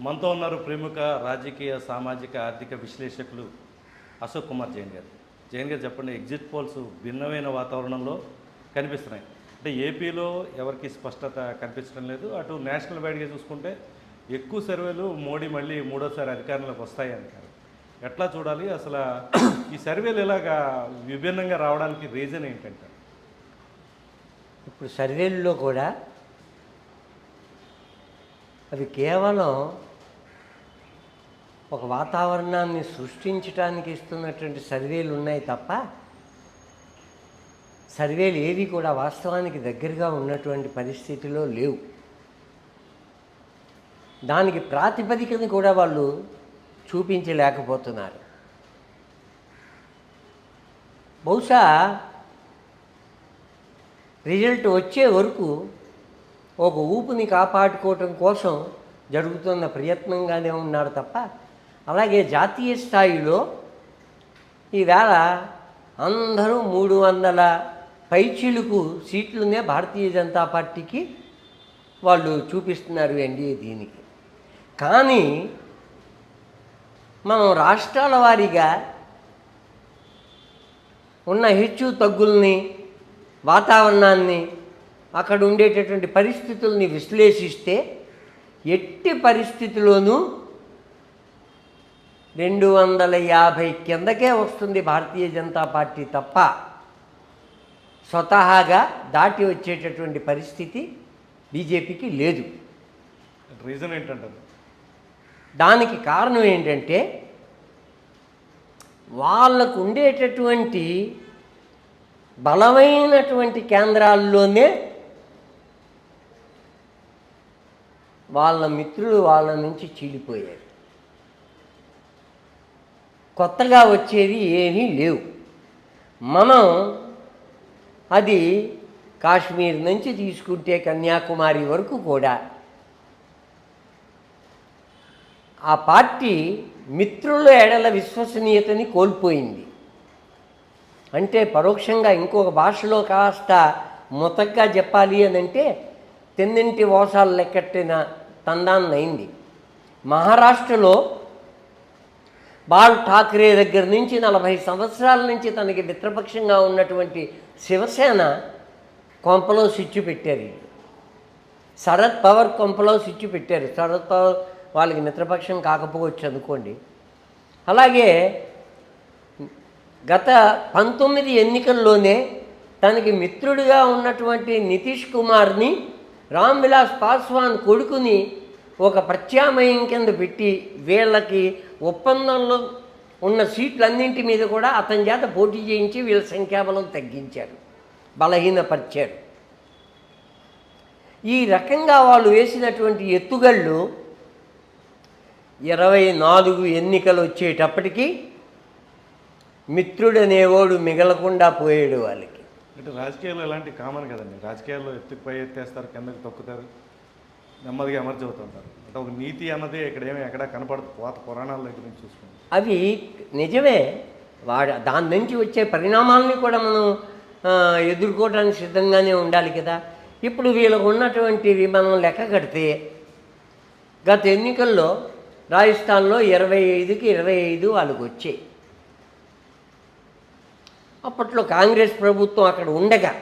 మనతో ఉన్నారు ప్రముఖ రాజకీయ సామాజిక ఆర్థిక విశ్లేషకులు అశోక్ కుమార్ జైన్ గారు. జైన్ గారు చెప్పండి ఎగ్జిట్ పోల్స్ భిన్నమైన వాతావరణంలో కనిపిస్తున్నాయి. అంటే ఏపీలో ఎవరికి స్పష్టత కనిపించడం లేదు. అటు నేషనల్ వైడ్గా చూసుకుంటే ఎక్కువ సర్వేలు మోడీ మళ్ళీ మూడోసారి అధికారంలోకి వస్తాయి అంటారు. ఎట్లా చూడాలి? అసలు ఈ సర్వేలు ఇలాగా విభిన్నంగా రావడానికి రీజన్ ఏంటంటారు? ఇప్పుడు సర్వేల్లో కూడా అవి కేవలం ఒక వాతావరణాన్ని సృష్టించడానికి ఇస్తున్నటువంటి సర్వేలు ఉన్నాయి తప్ప సర్వేలు ఏవి కూడా వాస్తవానికి దగ్గరగా ఉన్నటువంటి పరిస్థితిలో లేవు. దానికి ప్రాతిపదికను కూడా వాళ్ళు చూపించలేకపోతున్నారు. బహుశా రిజల్ట్ వచ్చే వరకు ఒక ఊపుని కాపాడుకోవటం కోసం జరుగుతున్న ప్రయత్నంగానే ఉన్నారు తప్ప అలాగే జాతీయ స్థాయిలో ఈవేళ అందరూ మూడు వందల పైచిలుకు సీట్లునే భారతీయ జనతా పార్టీకి వాళ్ళు చూపిస్తున్నారు ఎన్డీఏ దీనికి. కానీ మనం రాష్ట్రాల వారీగా ఉన్న హెచ్చు తగ్గుల్ని వాతావరణాన్ని అక్కడ ఉండేటటువంటి పరిస్థితుల్ని విశ్లేషిస్తే ఎట్టి పరిస్థితిలోనూ రెండు వందల యాభై కిందకే వస్తుంది భారతీయ జనతా పార్టీ తప్ప. స్వతహాగా దాటి వచ్చేటటువంటి పరిస్థితి బీజేపీకి లేదు. రీజన్ ఏంటంటారు దానికి కారణం ఏంటంటే వాళ్ళకు ఉండేటటువంటి బలమైనటువంటి కేంద్రాల్లోనే వాళ్ళ మిత్రులు వాళ్ళ నుంచి చీలిపోయారు. కొత్తగా వచ్చేవి ఏమీ లేవు. మనం అది కాశ్మీర్ నుంచి తీసుకుంటే కన్యాకుమారి వరకు కూడా ఆ పార్టీ మిత్రుల ఎడల విశ్వసనీయతని కోల్పోయింది. అంటే పరోక్షంగా ఇంకొక భాషలో కాస్త మొతగ్గా చెప్పాలి అని అంటే తెన్నింటి ఓసాలు లెక్కట్టిన తందాన్నైంది. మహారాష్ట్రలో బాల్ ఠాక్రే దగ్గర నుంచి నలభై సంవత్సరాల నుంచి తనకి మిత్రపక్షంగా ఉన్నటువంటి శివసేన కొంపలో స్విచ్ పెట్టారు. శరద్ పవర్ కొంపలో స్విచ్ పెట్టారు. శరద్ పవర్ వాళ్ళకి మిత్రపక్షం కాకపోవచ్చు అనుకోండి. అలాగే గత పంతొమ్మిది ఎన్నికల్లోనే తనకి మిత్రుడిగా ఉన్నటువంటి నితీష్ కుమార్ని రామ్ విలాస్ పాస్వాన్ కొడుకుని ఒక ప్రత్యామ్నాయం కింద పెట్టి వీళ్ళకి ఒప్పందంలో ఉన్న సీట్లన్నింటి మీద కూడా అతని చేత పోటీ చేయించి వీళ్ళ సంఖ్యాబలం తగ్గించారు బలహీనపరిచారు. ఈ రకంగా వాళ్ళు వేసినటువంటి ఎత్తుగళ్ళు ఇరవై నాలుగు ఎన్నికలు వచ్చేటప్పటికి మిత్రుడనేవాడు మిగలకుండా పోయాడు వాళ్ళకి. అంటే రాజకీయాల్లో ఎలాంటి కామన్ కదండి. రాజకీయాల్లో ఎత్తుకు పై ఎత్తేస్తారు కిందకి తొక్కుతారు నెమ్మదిగా ఎమర్జ్ అవుతుంటారు. ఒక నీతి అన్నది ఇక్కడ ఏమి ఎక్కడ కనపడదు. పాత పురాణాల దగ్గర నుంచి చూసుకుంటాం. అవి నిజమే. వాడు దాని నుంచి వచ్చే పరిణామాలని కూడా మనం ఎదుర్కోవడానికి సిద్ధంగానే ఉండాలి కదా. ఇప్పుడు వీళ్ళకు ఉన్నటువంటివి మనం లెక్క కడితే గత ఎన్నికల్లో రాజస్థాన్లో ఇరవై ఐదుకి ఇరవై ఐదు వాళ్ళకి వచ్చాయి. అప్పట్లో కాంగ్రెస్ ప్రభుత్వం అక్కడ ఉండగా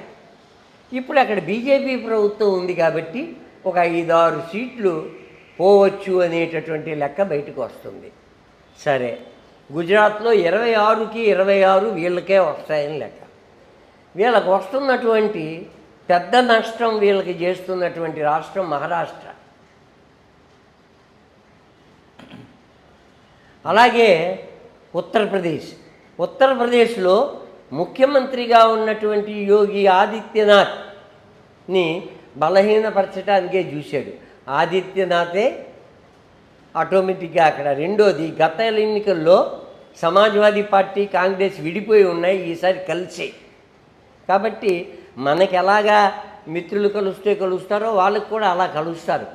ఇప్పుడు అక్కడ బీజేపీ ప్రభుత్వం ఉంది కాబట్టి ఒక ఐదు ఆరు సీట్లు పోవచ్చు అనేటటువంటి లెక్క బయటకు వస్తుంది. సరే గుజరాత్లో ఇరవై ఆరుకి ఇరవై ఆరు వీళ్ళకే వస్తాయని లెక్క. వీళ్ళకి వస్తున్నటువంటి పెద్ద నష్టం వీళ్ళకి చేస్తున్నటువంటి రాష్ట్రం మహారాష్ట్ర. అలాగే ఉత్తరప్రదేశ్. ఉత్తరప్రదేశ్లో ముఖ్యమంత్రిగా ఉన్నటువంటి యోగి ఆదిత్యనాథ్ని బలహీనపరచడానికే చూశాడు. ఆదిత్యనాథే ఆటోమేటిక్గా అక్కడ. రెండోది గత ఎన్నికల్లో సమాజ్వాదీ పార్టీ కాంగ్రెస్ విడిపోయి ఉన్నాయి ఈసారి కలిసే. కాబట్టి మనకి ఎలాగా మిత్రులు కలుస్తే కలుస్తారో వాళ్ళకి కూడా అలా కలుస్తారు.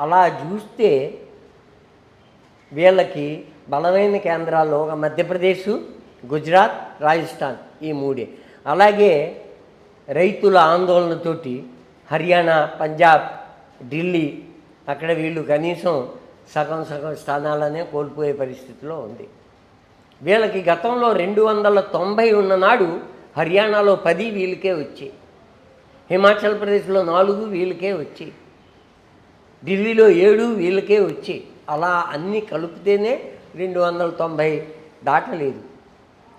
అలా చూస్తే వీళ్ళకి బలమైన కేంద్రాల్లో ఒక మధ్యప్రదేశ్ గుజరాత్ రాజస్థాన్ ఈ మూడే. అలాగే రైతుల ఆందోళనతోటి హర్యానా పంజాబ్ ఢిల్లీ అక్కడ వీళ్ళు కనీసం సగం సగం స్థానాలనే కోల్పోయే పరిస్థితిలో ఉంది. వీళ్ళకి గతంలో రెండు వందల తొంభై ఉన్న నాడు హర్యానాలో పది వీళ్ళకే వచ్చాయి. హిమాచల్ ప్రదేశ్లో నాలుగు వీళ్ళకే వచ్చాయి. ఢిల్లీలో ఏడు వీళ్ళకే వచ్చాయి. అలా అన్నీ కలిపితేనే రెండు వందల తొంభై దాటలేదు.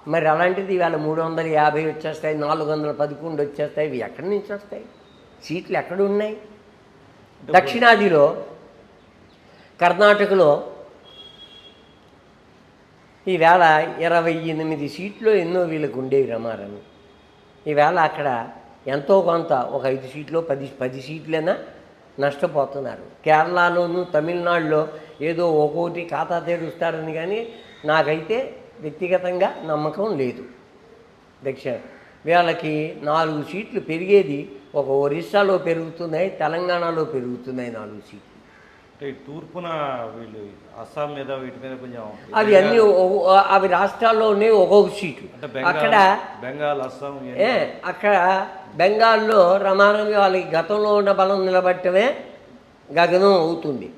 మరి అలాంటిది ఇవాళ మూడు వందల యాభై వచ్చేస్తాయి నాలుగు వందల పదకొండు వచ్చేస్తాయి ఇవి ఎక్కడి నుంచి వస్తాయి? సీట్లు ఎక్కడ ఉన్నాయి? దక్షిణాదిలో కర్ణాటకలో ఈవేళ ఇరవై ఎనిమిది సీట్లు ఎన్నో వీళ్ళకు ఉండేవి రమారని ఈవేళ అక్కడ ఎంతో కొంత ఒక ఐదు సీట్లు పది పది సీట్లైనా నష్టపోతున్నారు. కేరళలోను తమిళనాడులో ఏదో ఒక్కోటి ఖాతా తెరుస్తారని కానీ నాకైతే వ్యక్తిగతంగా నమ్మకం లేదు. దక్షిణ వీళ్ళకి నాలుగు సీట్లు పెరిగేది ఒక ఒరిస్సాలో పెరుగుతున్నాయి తెలంగాణలో పెరుగుతున్నాయి నాలుగు సీట్లు. అంటే తూర్పున వీళ్ళు అస్సాం మీద వీటి మీద కొంచెం అవి అన్నీ అవి రాష్ట్రాల్లోనే ఒక్కొక్క సీటు అక్కడ బెంగాల్ అస్సాం అక్కడ బెంగాల్లో రమారమి వాళ్ళకి గతంలో ఉన్న బలం నిలబట్టమే గగనం అవుతుంది.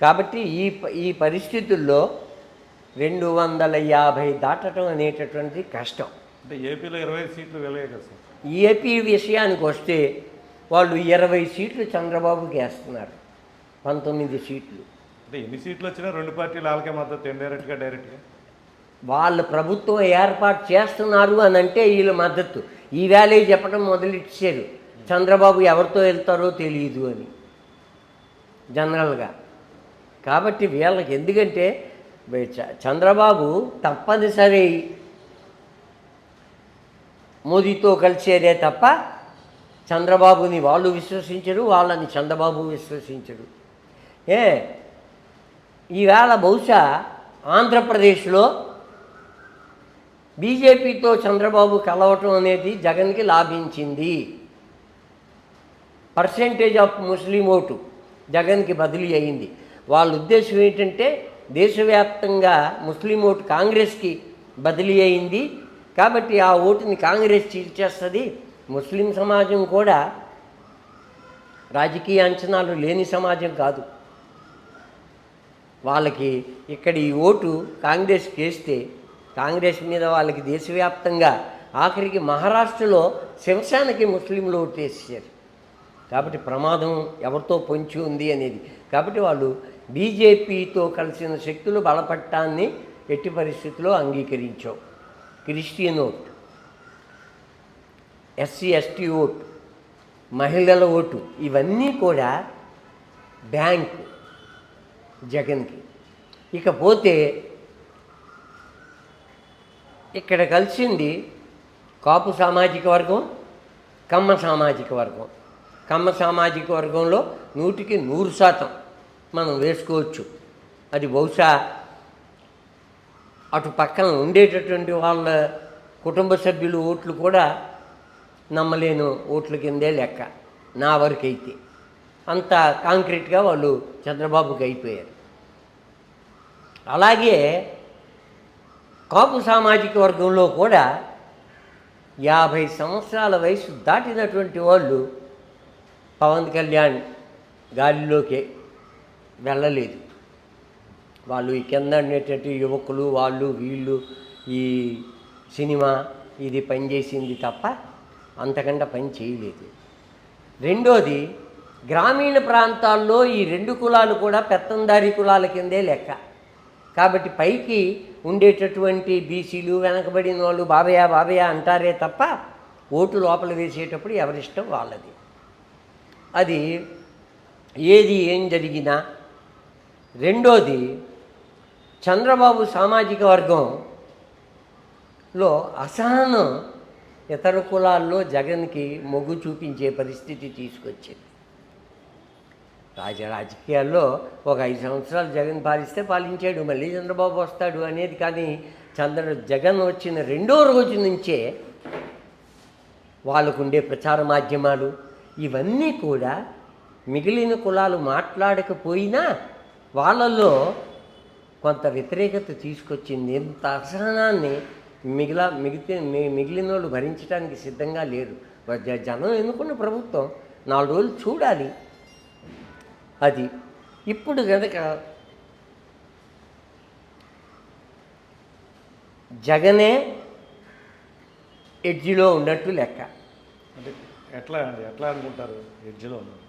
కాబట్టి ఈ ఈ పరిస్థితుల్లో రెండు వందల యాభై దాటడం అనేటటువంటిది కష్టం. అంటే ఏపీలో ఇరవై సీట్లు వెళ్ళాయి కదా సార్. ఏపీ విషయానికి వస్తే వాళ్ళు ఇరవై సీట్లు చంద్రబాబుకి వేస్తున్నారు. పంతొమ్మిది సీట్లు. అంటే ఎన్ని సీట్లు వచ్చినా రెండు పార్టీలు వాళ్ళకే మద్దతు ఇండైరెక్ట్గా డైరెక్ట్గా వాళ్ళ ప్రభుత్వం ఏర్పాటు చేస్తున్నారు అని అంటే వీళ్ళ మద్దతు. ఈ వేళే చెప్పడం మొదలెట్టారు చంద్రబాబు ఎవరితో వెళ్తారో తెలియదు అని. జనరల్గా. కాబట్టి వీళ్ళకి ఎందుకంటే చంద్రబాబు తప్పనిసరి మోదీతో కలిసేదే తప్ప చంద్రబాబుని వాళ్ళు విశ్వసించరు వాళ్ళని చంద్రబాబు విశ్వసించరు. ఏ? ఈవేళ బహుశా ఆంధ్రప్రదేశ్లో బీజేపీతో చంద్రబాబు కలవటం అనేది జగన్కి లాభించింది. పర్సెంటేజ్ ఆఫ్ ముస్లిం ఓటు జగన్కి బదిలీ అయింది. వాళ్ళ ఉద్దేశం ఏంటంటే దేశవ్యాప్తంగా ముస్లిం ఓటు కాంగ్రెస్కి బదిలీ అయింది. కాబట్టి ఆ ఓటుని కాంగ్రెస్ చీల్చేస్తుంది ముస్లిం సమాజం కూడా రాజకీయ అంచనాలు లేని సమాజం కాదు. వాళ్ళకి ఇక్కడ ఈ ఓటు కాంగ్రెస్కి వేస్తే కాంగ్రెస్ మీద వాళ్ళకి దేశవ్యాప్తంగా ఆఖరికి మహారాష్ట్రలో శివసేనకి ముస్లింలు ఓటు వేసేసారు కాబట్టి ప్రమాదం ఎవరితో పొంచి ఉంది అనేది. కాబట్టి వాళ్ళు బీజేపీతో కలిసిన శక్తులు బలపట్టాన్ని ఎట్టి పరిస్థితుల్లో అంగీకరించావు. Christian vote SC ST vote మహిళల ఓటు ఇవన్నీ కూడా బ్యాంక్ జగన్కి. ఇకపోతే ఇక్కడ కలిసింది కాపు సామాజిక వర్గం కమ్మ సామాజిక వర్గం. కమ్మ సామాజిక వర్గంలో నూటికి నూరు శాతం మనం వేసుకోవచ్చు. అది బహుశా అటు పక్కన ఉండేటటువంటి వాళ్ళ కుటుంబ సభ్యులు ఓట్లు కూడా నమ్మలేను ఓట్ల కిందే లెక్క నా వరకైతే అంత కాంక్రీట్గా వాళ్ళు చంద్రబాబుకి అయిపోయారు. అలాగే కాపు సామాజిక వర్గంలో కూడా యాభై సంవత్సరాల వయసు దాటినటువంటి వాళ్ళు పవన్ కళ్యాణ్ గాలిలోకి వెళ్ళలేదు. వాళ్ళు ఈ కింద ఉండేటటువంటి యువకులు వాళ్ళు వీళ్ళు ఈ సినిమా ఇది పనిచేసింది తప్ప అంతకంటే పని చేయలేదు. రెండోది గ్రామీణ ప్రాంతాల్లో ఈ రెండు కులాలు కూడా పెత్తందారి కులాల కిందే లెక్క. కాబట్టి పైకి ఉండేటటువంటి బీసీలు వెనకబడిన వాళ్ళు బాబయ్య బాబయ్య అంటారే తప్ప ఓటు లోపల వేసేటప్పుడు ఎవరిష్టం వాళ్ళది. అది ఏది ఏం జరిగినా. రెండోది చంద్రబాబు సామాజిక వర్గంలో అసహనం ఇతర కులాల్లో జగన్కి మొగ్గు చూపించే పరిస్థితి తీసుకొచ్చింది. రాజ రాజకీయాల్లో ఒక ఐదు సంవత్సరాలు జగన్ పాలిస్తే పాలించాడు మళ్ళీ చంద్రబాబు వస్తాడు అనేది కానీ చంద్ర జగన్ వచ్చిన రెండో రోజు నుంచే వాళ్ళకు ఉండే ప్రచార మాధ్యమాలు ఇవన్నీ కూడా మిగిలిన కులాలు మాట్లాడకపోయినా వాళ్ళల్లో కొంత వ్యతిరేకత తీసుకొచ్చింది. ఇంత అసహనాన్ని మిగిల మిగితే మిగిలిన వాళ్ళు భరించడానికి సిద్ధంగా లేరు. జనం ఎన్నుకున్న ప్రభుత్వం? నాలుగు రోజులు చూడాలి. అది ఇప్పుడు కనుక జగనే ఎడ్జిలో ఉన్నట్టు లెక్క. అంటే ఎట్లా అండి? ఎట్లా అనుకుంటారు ఎడ్జ్లో? ఉన్నారు